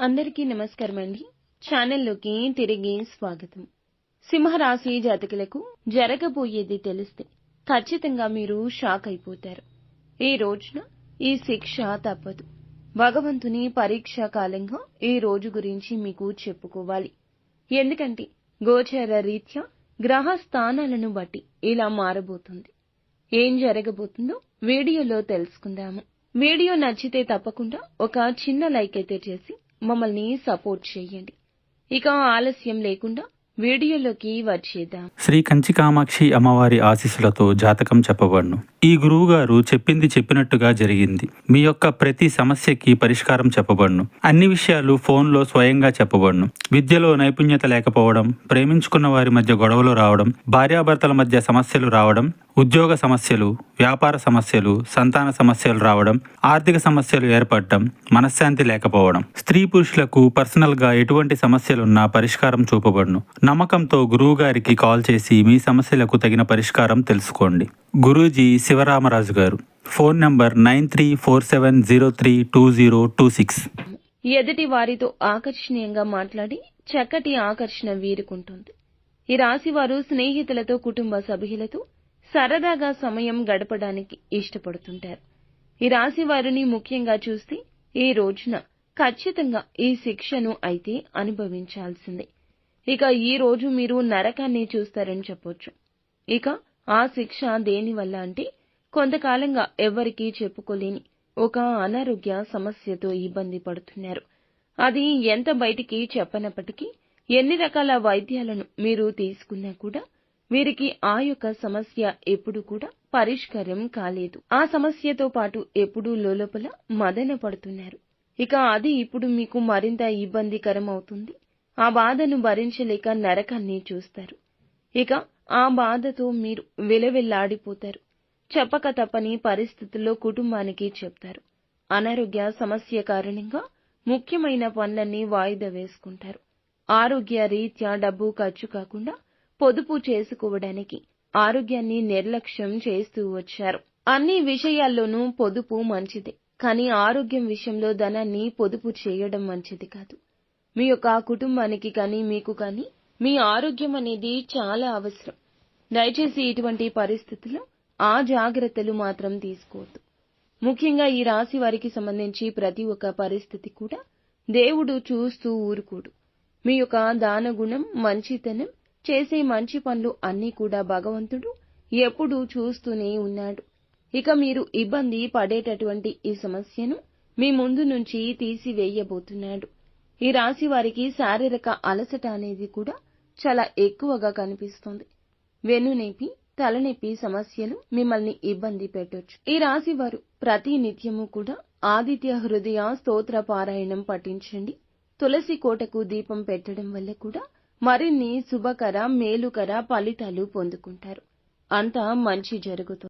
అందరికీ నమస్కారం అండి ఛానల్లోకి తిరిగి స్వాగతం. సింహరాశి జాతకులకు జరగబోయేది తెలిస్తే ఖచ్చితంగా మీరు షాక్ అయిపోతారు. ఈ రోజున ఈ శిక్ష తప్పదు. భగవంతుని పరీక్షా కాలంగా ఈ రోజు గురించి మీకు చెప్పుకోవాలి. ఎందుకంటే గోచర రీత్యా గ్రహ స్థానాలను బట్టి ఇలా మారబోతుంది. ఏం జరగబోతుందో వీడియోలో తెలుసుకుందాము. వీడియో నచ్చితే తప్పకుండా ఒక చిన్న లైక్ అయితే చేసి మమ్మల్ని సపోర్ట్ చేయండి. ఇక ఆలస్యం లేకుండా వీడియోలోకి వచ్చేద్దాం. శ్రీ కంచి కామాక్షి అమ్మవారి ఆశీస్సులతో జాతకం చెప్పబడును. ఈ గురువు గారు చెప్పింది చెప్పినట్టుగా జరిగింది. మీ యొక్క ప్రతి సమస్యకి పరిష్కారం చెప్పబడును. అన్ని విషయాలు ఫోన్లో స్వయంగా చెప్పబడును. విద్యలో నైపుణ్యత లేకపోవడం ప్రేమించుకున్న వారి మధ్య గొడవలు రావడం భార్యాభర్తల మధ్య సమస్యలు రావడం ఉద్యోగ సమస్యలు వ్యాపార సమస్యలు సంతాన సమస్యలు రావడం ఆర్థిక సమస్యలు ఏర్పడటం మనశ్శాంతి లేకపోవడం. స్త్రీ పురుషులకు పర్సనల్గా ఎటువంటి సమస్యలున్నా పరిష్కారం చూపబడును. నమ్మకంతో గురువు గారికి కాల్ చేసి మీ సమస్యలకు తగిన పరిష్కారం తెలుసుకోండి. గురూజీ శివరామరాజు గారు. Phone number nine three four seven zero three two zero two six. ఎదుటి వారితో ఆకర్షణీయంగా మాట్లాడి చక్కటి ఆకర్షణ వీరుకుంటుంది. ఈ రాశి వారు స్నేహితులతో కుటుంబ సభ్యులతో సరదాగా సమయం గడపడానికి ఇష్టపడుతుంటారు. ఈ రాశి వారిని ముఖ్యంగా చూస్తే ఈ రోజున ఖచ్చితంగా ఈ శిక్షను అయితే అనుభవించాల్సిందే. ఇక ఈ రోజు మీరు నరకాన్ని చూస్తారని చెప్పొచ్చు. ఇక ఆ శిక్ష దేనివల్ల అంటే కొంతకాలంగా ఎవ్వరికీ చెప్పుకోలేని ఒక అనారోగ్య సమస్యతో ఇబ్బంది పడుతున్నారు. అది ఎంత బయటికి చెప్పనప్పటికీ ఎన్ని రకాల వైద్యాలను మీరు తీసుకున్నా కూడా వీరికి ఆ యొక్క సమస్య ఎప్పుడు కూడా పరిష్కారం కాలేదు. ఆ సమస్యతో పాటు ఎప్పుడూ లోపల మదన పడుతున్నారు. ఇక అది ఇప్పుడు మీకు మరింత ఇబ్బందికరం అవుతుంది. ఆ బాధను భరించలేక నరకాన్ని చూస్తారు. ఇక ఆ బాధతో మీరు విలవిల్లాడిపోతారు. చెప్పక తప్పని పరిస్థితుల్లో కుటుంబానికి చెప్తారు. అనారోగ్య సమస్య కారణంగా ముఖ్యమైన పనులన్నీ వాయిదా వేసుకుంటారు. ఆరోగ్య రీత్యా డబ్బు ఖర్చు కాకుండా పొదుపు చేసుకోవడానికి ఆరోగ్యాన్ని నిర్లక్ష్యం చేస్తూ వచ్చారు. అన్ని విషయాల్లోనూ పొదుపు మంచిదే కానీ ఆరోగ్యం విషయంలో ధనాన్ని పొదుపు చేయడం మంచిది కాదు. మీ యొక్క కుటుంబానికి కానీ మీకు కానీ మీ ఆరోగ్యం అనేది చాలా అవసరం. దయచేసి ఇటువంటి పరిస్థితుల్లో ఆ జాగ్రత్తలు మాత్రం తీసుకోవద్దు. ముఖ్యంగా ఈ రాశి వారికి సంబంధించి ప్రతి ఒక్క పరిస్థితి కూడా దేవుడు చూస్తూ ఊరుకోడు. మీ యొక్క దానగుణం మంచితనం చేసే మంచి పనులు అన్నీ కూడా భగవంతుడు ఎప్పుడూ చూస్తూనే ఉన్నాడు. ఇక మీరు ఇబ్బంది పడేటటువంటి ఈ సమస్యను మీ ముందు నుంచి తీసివేయబోతున్నాడు. ఈ రాశి వారికి శారీరక అలసట అనేది కూడా చాలా ఎక్కువగా కనిపిస్తుంది. వెన్నునొప్పి తలనొప్పి సమస్యలు మిమ్మల్ని ఇబ్బంది పెట్టొచ్చు. ఈ రాశి వారు ప్రతి నిత్యము కూడా ఆదిత్య హృదయ స్తోత్ర పారాయణం పఠించండి. తులసి కోటకు దీపం పెట్టడం వల్ల కూడా మరిన్ని శుభకర మేలుకర ఫలితాలు పొందుకుంటారు. అంతా మంచి జరుగుతుంది.